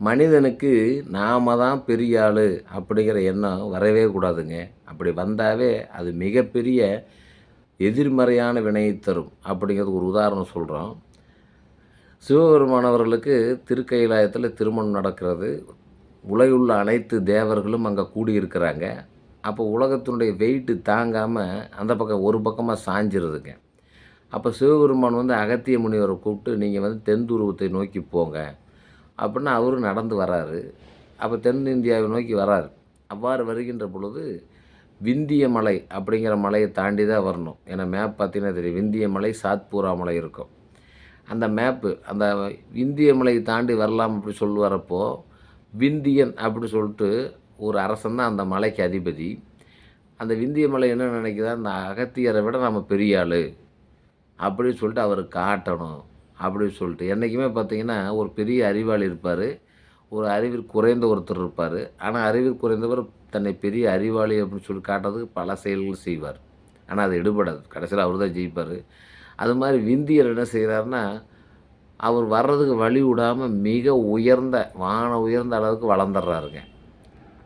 மனிதனுக்கு நாம தான் பெரிய ஆள் அப்படிங்கிற எண்ணம் வரவே கூடாதுங்க. அப்படி வந்தாவே அது மிகப்பெரிய எதிர்மறையான வினையை தரும் அப்படிங்கிறது ஒரு உதாரணம் சொல்கிறோம் சிவபெருமானவர்களுக்கு திருக்கைலாயத்தில் திருமணம் நடக்கிறது. உலகுள்ள அனைத்து தேவர்களும் அங்கே கூடியிருக்கிறாங்க. அப்போ உலகத்தினுடைய வெயிட்டு தாங்காமல் அந்த பக்கம் ஒரு பக்கமாக சாஞ்சிருதுங்க. அப்போ சிவபெருமான் வந்து அகத்திய முனிவரை கூப்பிட்டு நீங்கள் வந்து தென் துருவத்தை நோக்கி போங்க. அப்படின்னு அவரும் நடந்து வராரு. அப்போ தென்னிந்தியாவை நோக்கி வராரு. அவ்வாறு வருகின்ற பொழுது விந்திய மலை அப்படிங்கிற மலையை தாண்டி தான் வரணும். ஏன்னா மேப் பார்த்தீங்கன்னா தெரியும். விந்திய மலை சாத்பூரா மலை இருக்கும். அந்த மேப்பு அந்த விந்திய மலையை தாண்டி வரலாம் அப்படி சொல்லி வரப்போ விந்தியன் அப்படி சொல்லிட்டு ஒரு அரசன் தான் அந்த மலைக்கு அதிபதி. அந்த விந்திய மலை என்ன நினைக்குதா? அந்த அகத்தியரை விட நம்ம பெரிய ஆள் அப்படின்னு சொல்லிட்டு அவர் காட்டணும். அப்படின்னு சொல்லிட்டு. என்றைக்குமே பார்த்தீங்கன்னா ஒரு பெரிய அறிவாளி இருப்பார். ஒரு அறிவில் குறைந்த ஒருத்தர் இருப்பார். ஆனால் அறிவில் குறைந்தவர் தன்னை பெரிய அறிவாளி அப்படின்னு சொல்லி காட்டுறதுக்கு பல செயல்கள் செய்வார். ஆனால் அது எடுபடாது. கடைசியில் அவர் தான் ஜெயிப்பார். அது மாதிரி விந்தியர் என்ன செய்கிறாருன்னா அவர் வர்றதுக்கு வழி விடாமல் மிக உயர்ந்த வான உயர்ந்த அளவுக்கு வளர்ந்துடுறாருங்க.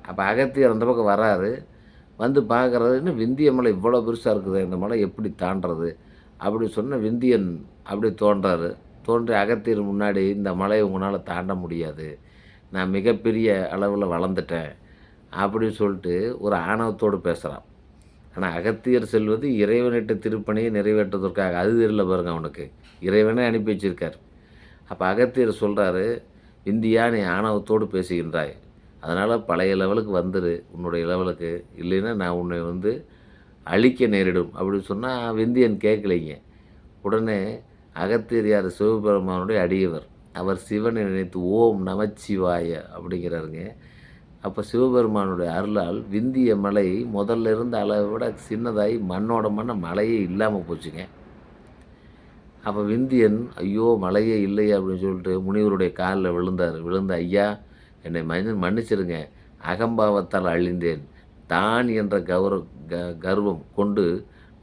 அப்போ அகத்தியர் அந்த பக்கம் வராரு. வந்து பார்க்குறது இன்னும் விந்திய மலை இவ்வளோ பெருசாக இருக்குது இந்த மலை எப்படி தாண்டுறது? அப்படி சொன்ன விந்தியன் அப்படி தோன்றாரு. தோன்றி அகத்தியர் முன்னாடி இந்த மலையை உங்களால் தாண்ட முடியாது. நான் மிகப்பெரிய அளவில் வளர்ந்துட்டேன். அப்படின்னு சொல்லிட்டு ஒரு ஆணவத்தோடு பேசுகிறான் ஆனால் அகத்தியர் செல்வது இறைவனிட்ட திருப்பணியை நிறைவேற்றுவதற்காக. அது தெரியல பாருங்க அவனுக்கு. இறைவனே அனுப்பி வச்சிருக்கார். அப்போ அகத்தியர் சொல்கிறாரு இந்தியா நீ ஆணவத்தோடு பேசுகின்றாய். அதனால் பழைய லெவலுக்கு வந்துரு. உன்னுடைய லெவலுக்கு. இல்லைன்னா நான் உன்னை வந்து அழிக்க நேரிடும் அப்படின்னு சொன்னால் விந்தியன் கேட்கலைங்க. உடனே அகத்தியர் சிவபெருமானுடைய அடியவர் அவர் சிவனை நினைத்து ஓம் நமச்சிவாய அப்படிங்கிறாருங்க. அப்போ சிவபெருமானுடைய அருளால் விந்திய மலை முதல்ல இருந்த அளவை விட சின்னதாகி மண்ணோட மண்ண மலையே இல்லாமல் போச்சுங்க. அப்போ விந்தியன் ஐயோ மலையே இல்லையே அப்படின்னு சொல்லிட்டு முனிவருடைய காலில் விழுந்தார். விழுந்த ஐயா என்னை மன்னி மன்னிச்சிருங்க. அகம்பாவத்தால் அழிந்தேன். தான் என்ற கௌர க கர்வம் கொண்டு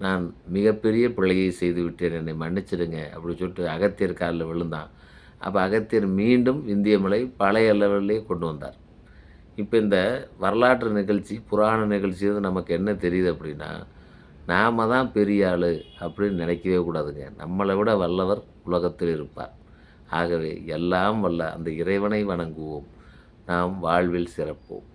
நான் மிகப்பெரிய பிழையை செய்து விட்டேன் என்னை மன்னிச்சிடுங்க அப்படின்னு சொல்லிட்டு அகத்தியர் காலில் விழுந்தான். அப்போ அகத்தியர் மீண்டும் இந்திய மலை பழைய லெவல்லே கொண்டு வந்தார். இப்போ இந்த வரலாற்று நிகழ்ச்சி புராண நிகழ்ச்சி நமக்கு என்ன தெரியுது அப்படின்னா நாம தான் பெரிய ஆள் அப்படின்னு நினைக்கவே கூடாதுங்க. நம்மளை விட வல்லவர் உலகத்தில் இருப்பார். ஆகவே எல்லாம் வல்ல அந்த இறைவனை வணங்குவோம். நாம் வாழ்வில் சிறப்போம்.